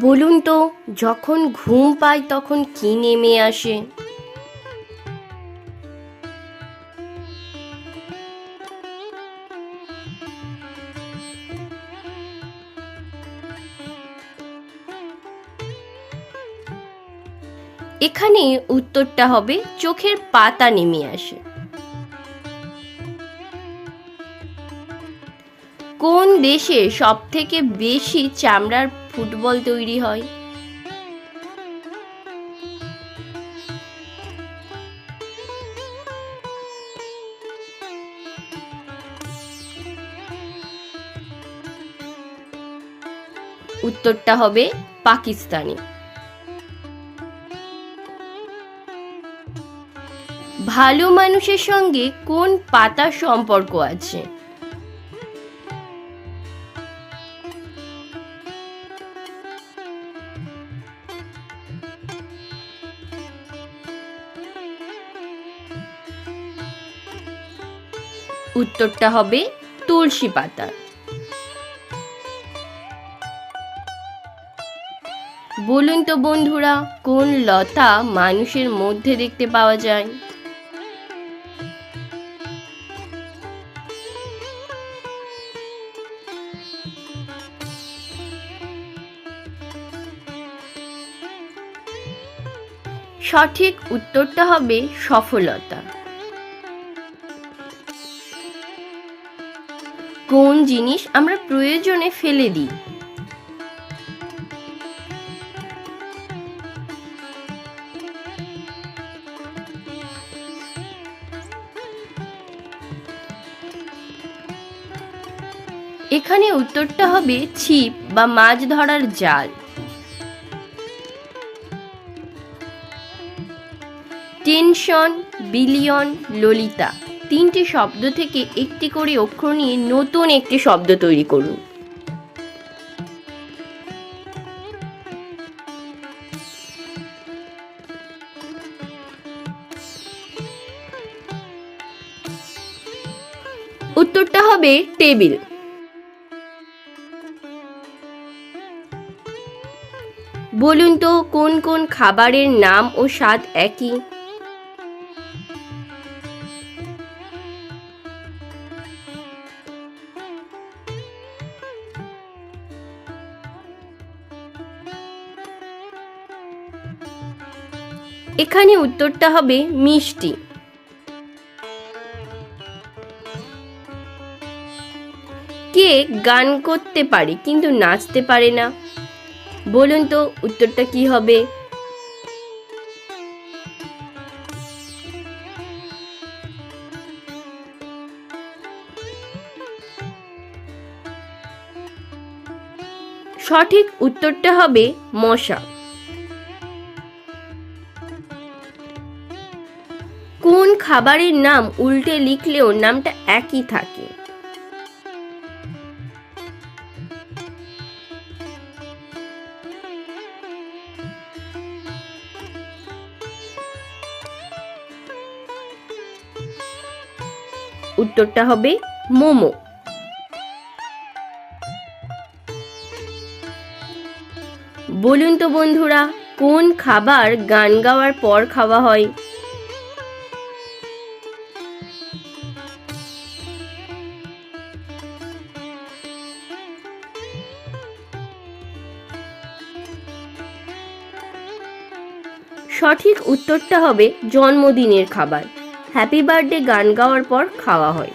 বলুন তো, যখন ঘুম পাই তখন কি নেমে আসে? এখানে উত্তরটা হবে, চোখের পাতা নেমে আসে। কোন দেশে সব থেকে বেশি চামড়ার ফুটবল তৈরি হয়। উত্তরটা হবে পাকিস্তানি। ভালো মানুষের সঙ্গে কোন পাতার সম্পর্ক আছে? উত্তরটা হবে তুলসী পাতা। বলুন তো বন্ধুরা, কোন লতা মানুষের মধ্যে দেখতে পাওয়া যায়? সঠিক উত্তরটা হবে সফলতা। কোন জিনিস আমরা প্রয়োজনে ফেলে দিই? এখানে উত্তরটা হবে ছিপ বা মাছ ধরার জাল। Tension, billion, Lalita. তিনটি শব্দ থেকে একটি করে অক্ষর নিয়ে নতুন একটি শব্দ তৈরি করুন। উত্তরটা হবে টেবিল। বলুন তো, কোন কোন খাবারের নাম ও স্বাদ একই? এখানে উত্তরটা হবে মিষ্টি। কে গান করতে পারে কিন্তু নাচতে পারে না? বলুন তো উত্তরটা কি হবে? সঠিক উত্তরটা হবে মশা। কোন খাবারের নাম উল্টে লিখলেও নামটা একই থাকে। উত্তরটা হবে মোমো। বলুন তো বন্ধুরা, কোন খাবার গান গাওয়ার পর খাওয়া হয়? সঠিক উত্তরটা হবে জন্মদিনের খাবার। হ্যাপি বার্থডে গান গাওয়ার পর খাওয়া হয়।